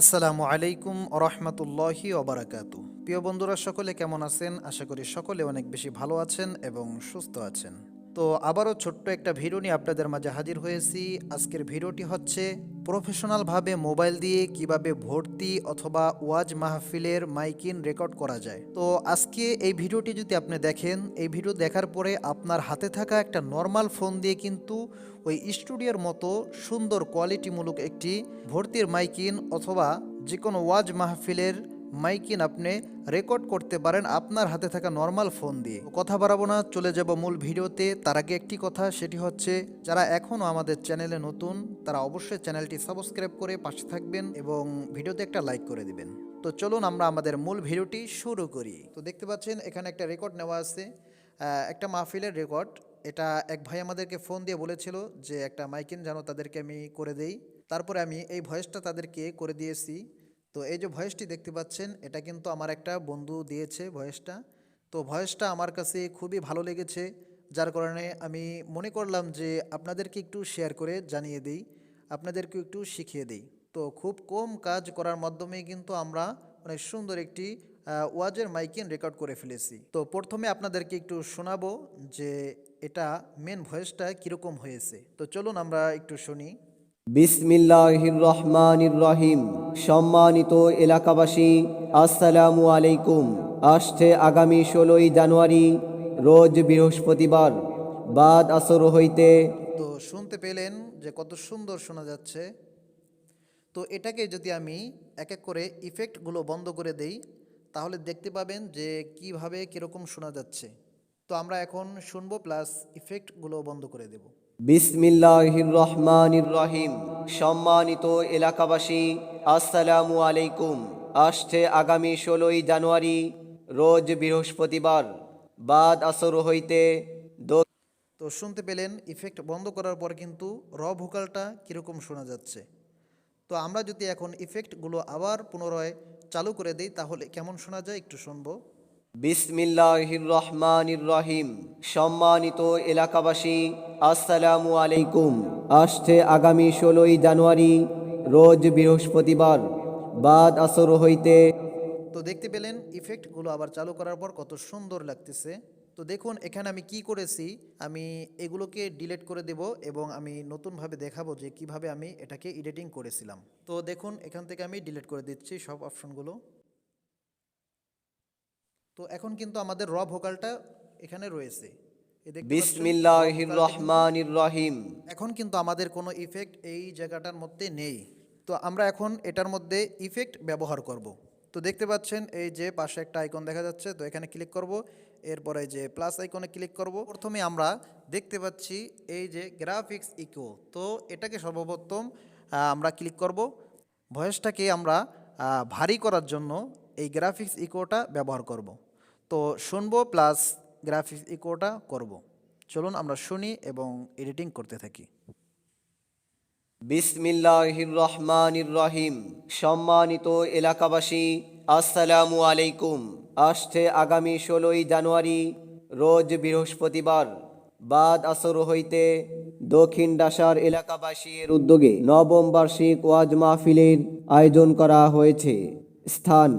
আসসালামু আলাইকুম রহমতুল্লাহি ওবরাকাত প্রিয় বন্ধুরা, সকলে কেমন আছেন? আশা করি সকলে অনেক বেশি ভালো আছেন এবং সুস্থ আছেন। তো আবারও ছোট্ট একটা ভিডিও নিয়ে আপনাদের মাঝে হাজির হয়েছি। আজকের ভিডিওটি হচ্ছে প্রফেশনালভাবে মোবাইল দিয়ে কীভাবে ভর্তি অথবা ওয়াজ মাহফিলের মাইকিন রেকর্ড করা যায়। তো আজকে এই ভিডিওটি যদি আপনি দেখেন, এই ভিডিও দেখার পরে আপনার হাতে থাকা একটা নর্মাল ফোন দিয়ে কিন্তু ওই স্টুডিওর মতো সুন্দর কোয়ালিটিমূলক একটি ভর্তির মাইকিন অথবা যে কোনো ওয়াজ মাহফিলের মাইকিন আপনি রেকর্ড করতে পারেন আপনার হাতে থাকা নর্মাল ফোন দিয়ে। কথা বাড়াবো না, চলে যাব মূল ভিডিওতে। তার আগে একটি কথা, সেটি হচ্ছে, যারা এখনও আমাদের চ্যানেলে নতুন, তারা অবশ্যই চ্যানেলটি সাবস্ক্রাইব করে পাশে থাকবেন এবং ভিডিওতে একটা লাইক করে দিবেন। তো চলুন আমরা আমাদের মূল ভিডিওটি শুরু করি। তো দেখতে পাচ্ছেন, এখানে একটা রেকর্ড নেওয়া আছে। একটা মাহফিলের রেকর্ড। এটা এক ভাই আমাদেরকে ফোন দিয়ে বলেছিল যে, একটা মাইকিন যেন তাদেরকে আমি করে দেই। তারপরে আমি এই ভয়েসটা তাদেরকে করে দিয়েছি। তো এই যে ভয়েসটি দেখতে পাচ্ছেন, এটা কিন্তু আমার একটা বন্ধু দিয়েছে ভয়েসটা তো ভয়েসটা আমার কাছে খুবই ভালো লেগেছে, যার কারণে আমি মনে করলাম যে আপনাদেরকে একটু শেয়ার করে জানিয়ে দিই আপনাদেরকে একটু শিখিয়ে দিই। তো খুব কম কাজ করার মাধ্যমে কিন্তু আমরা অনেক সুন্দর একটি ওয়াজের মাইকিন রেকর্ড করে ফেলেছি। তো প্রথমে আপনাদেরকে একটু শোনাবো যে এটা মেন ভয়েসটা কীরকম হয়েছে। তো চলুন আমরা একটু শুনি। বিসমিল্লাহির রহমানির রহিম সম্মানিত এলাকাবাসী, আসসালামু আলাইকুম। আসছে আগামী ষোলোই জানুয়ারি, রোজ বৃহস্পতিবার। বাদ আসর হইতে তো শুনতে পেলেন যে কত সুন্দর শোনা যাচ্ছে। তো এটাকে যদি আমি এক এক করে ইফেক্টগুলো বন্ধ করে দেই, তাহলে দেখতে পাবেন যে কীভাবে কীরকম শোনা যাচ্ছে। তো আমরা এখন শুনব প্লাস ইফেক্টগুলো বন্ধ করে দেব। বিসমিল্লাহির রহমানির রহিম। সম্মানিত এলাকাবাসী, আসসালামু আলাইকুম। আসছে আগামী ষোলোই জানুয়ারি, রোজ বৃহস্পতিবার। বাদ আসর হইতে তো শুনতে পেলেন ইফেক্ট বন্ধ করার পর কিন্তু র ভোকালটা কীরকম শোনা যাচ্ছে। তো আমরা যদি এখন ইফেক্টগুলো আবার পুনরায় চালু করে দিই, তাহলে কেমন শোনা যায় একটু শুনব। বিসমিল্লাহির রহমানির রহিম সম্মানিত এলাকাবাসী, আসসালামু আলাইকুম। আসছে আগামী ষোলোই জানুয়ারি, রোজ বৃহস্পতিবার। বাদ আসর হইতে তো দেখতে পেলেন, ইফেক্টগুলো আবার চালু করার পর কত সুন্দর লাগতেছে। তো দেখুন, এখানে আমি কি করেছি, আমি এগুলোকে ডিলিট করে দেব এবং আমি নতুনভাবে দেখাবো যে কীভাবে আমি এটাকে এডিটিং করেছিলাম। তো দেখুন, এখান থেকে আমি ডিলেট করে দিচ্ছি সব অপশনগুলো। তো এখন কিন্তু আমাদের র ভোকালটা এখানে রয়েছে। বিসমিল্লাহির রহমানির রহিম এখন কিন্তু আমাদের কোনো ইফেক্ট এই জায়গাটার মধ্যে নেই। তো আমরা এখন এটার মধ্যে ইফেক্ট ব্যবহার করব। তো দেখতে পাচ্ছেন এই যে পাশে একটা আইকন দেখা যাচ্ছে তো এখানে ক্লিক করব। এরপরে যে প্লাস আইকনে ক্লিক করব। প্রথমে আমরা দেখতে পাচ্ছি এই যে গ্রাফিক্স ইকো তো এটাকে সর্বপ্রথম আমরা ক্লিক করব। ভয়েসটাকে আমরা ভারী করার জন্য এই গ্রাফিক্স ইকোটা ব্যবহার করব। তো শুনব প্লাস গ্রাফিক্স ইকোটা করব। চলুন আমরা শুনি এবং এডিটিং করতে থাকি। বিসমিল্লাহির রহমানির রহিম সম্মানিত এলাকাবাসী, আসসালামু আলাইকুম। আসছে আগামী ষোলোই জানুয়ারি, রোজ বৃহস্পতিবার। বাদ আসর হইতে দক্ষিণ ডাসার এলাকাবাসীর উদ্যোগে নবম বার্ষিক ওয়াজ মাহফিলের আয়োজন করা হয়েছে। স্থান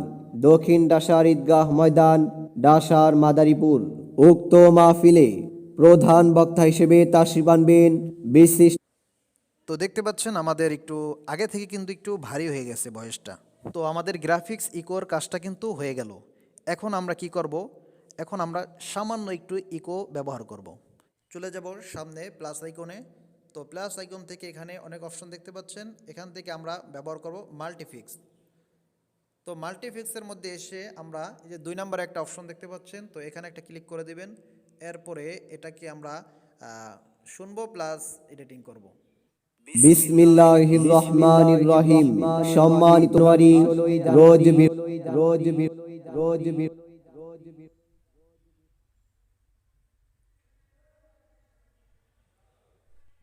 দক্ষিণ ডাসার ঈদগাহ ময়দান ডাসার মাদারীপুর উক্ত মাহফিলে প্রধান বক্তা হিসেবে তাশরিফ আনবেন বিশিষ্ট তো দেখতে পাচ্ছেন আমাদের একটু আগে থেকে কিন্তু একটু ভারী হয়ে গেছে বয়সটা। তো আমাদের গ্রাফিক্স ইকোর কাজটা কিন্তু হয়ে গেল। এখন আমরা কি করব? এখন আমরা সামান্য একটু ইকো ব্যবহার করব। চলে যাব সামনে প্লাস আইকনে তো প্লাস আইকন থেকে এখানে অনেক অপশন দেখতে পাচ্ছেন। এখান থেকে আমরা ব্যবহার করব মাল্টিফিক্স তো মাল্টিফিক্সের মধ্যে এসে আমরা এই যে দুই নাম্বার একটা অপশন দেখতে পাচ্ছেন, তো এখানে একটা ক্লিক করে দিবেন, এরপরে এটাকে আমরা শুনব প্লাস এডিটিং করব। সম্মানিত রোজ রোজ রোজ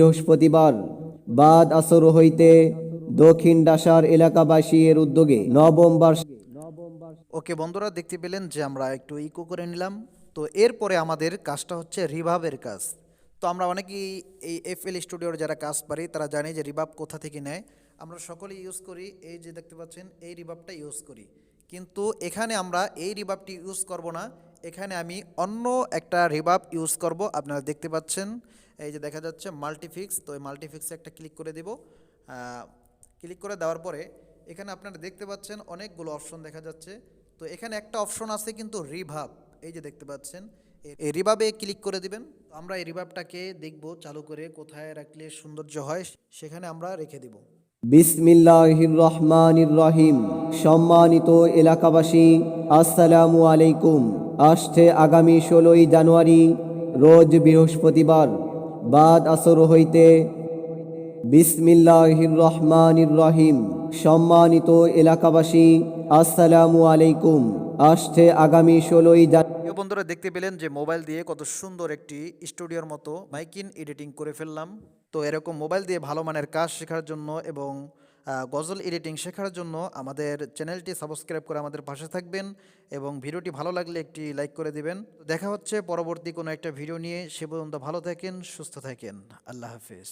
বৃহস্পতিবার বাদ আসর হইতে দক্ষিণ ডাসার এলাকাবাসী এর উদ্যোগে নবম ওকে বন্ধুরা, দেখতে পেলেন যে আমরা একটু ইকো করে নিলাম। তো এরপরে আমাদের কাজটা হচ্ছে রিভাবের কাজ। তো আমরা অনেকেই এই এফ এল স্টুডিওর যারা কাজ পারি, তারা জানি যে রিভাব কোথা থেকে নেয়। আমরা সকলেই ইউজ করি, এই যে দেখতে পাচ্ছেন, এই রিভাবটা ইউজ করি। কিন্তু এখানে আমরা এই রিভাবটি ইউজ করব না। এখানে আমি অন্য একটা রিভাব ইউজ করব, আপনারা দেখতে পাচ্ছেন। এই যে দেখা যাচ্ছে মাল্টিফিক্স তো এই মাল্টিফিক্সে একটা ক্লিক করে দেব। ক্লিক করে দেওয়ার পরে এখানে আপনারা দেখতে পাচ্ছেন অনেকগুলো অপশন দেখা যাচ্ছে। তো এখানে একটা অপশন আছে কিন্তু রিভাব, এই যে দেখতে পাচ্ছেন। এই রিভাবে ক্লিক করে দিবেন। আমরা এই রিভাবটাকে দেখব চালু করে কোথায় রাখলে সৌন্দর্য হয়, সেখানে আমরা রেখে দিব। বিসমিল্লাহির রহমানির রহিম সম্মানিত এলাকাবাসী, আসসালামু আলাইকুম। আসছে আগামী ষোলোই জানুয়ারি, রোজ বৃহস্পতিবার। বাদ আসর হইতে বিসমিল্লাহির রহমানির রহিম সম্মানিত এলাকাবাসী, আসসালামু আলাইকুম। আসছে আগামী ষোলোই বন্ধুরা, দেখতে পেলেন যে মোবাইল দিয়ে কত সুন্দর একটি স্টুডিওর মতো মাইকিন এডিটিং করে ফেললাম। তো এরকম মোবাইল দিয়ে ভালো মানের কাজ শেখার জন্য এবং গজল এডিটিং শেখার জন্য আমাদের চ্যানেলটি সাবস্ক্রাইব করে আমাদের পাশে থাকবেন এবং ভিডিওটি ভালো লাগলে একটি লাইক করে দিবেন। দেখা হচ্ছে পরবর্তী কোনো একটা ভিডিও নিয়ে। সে পর্যন্ত ভালো থাকেন, সুস্থ থাকেন। আল্লাহ হাফিজ।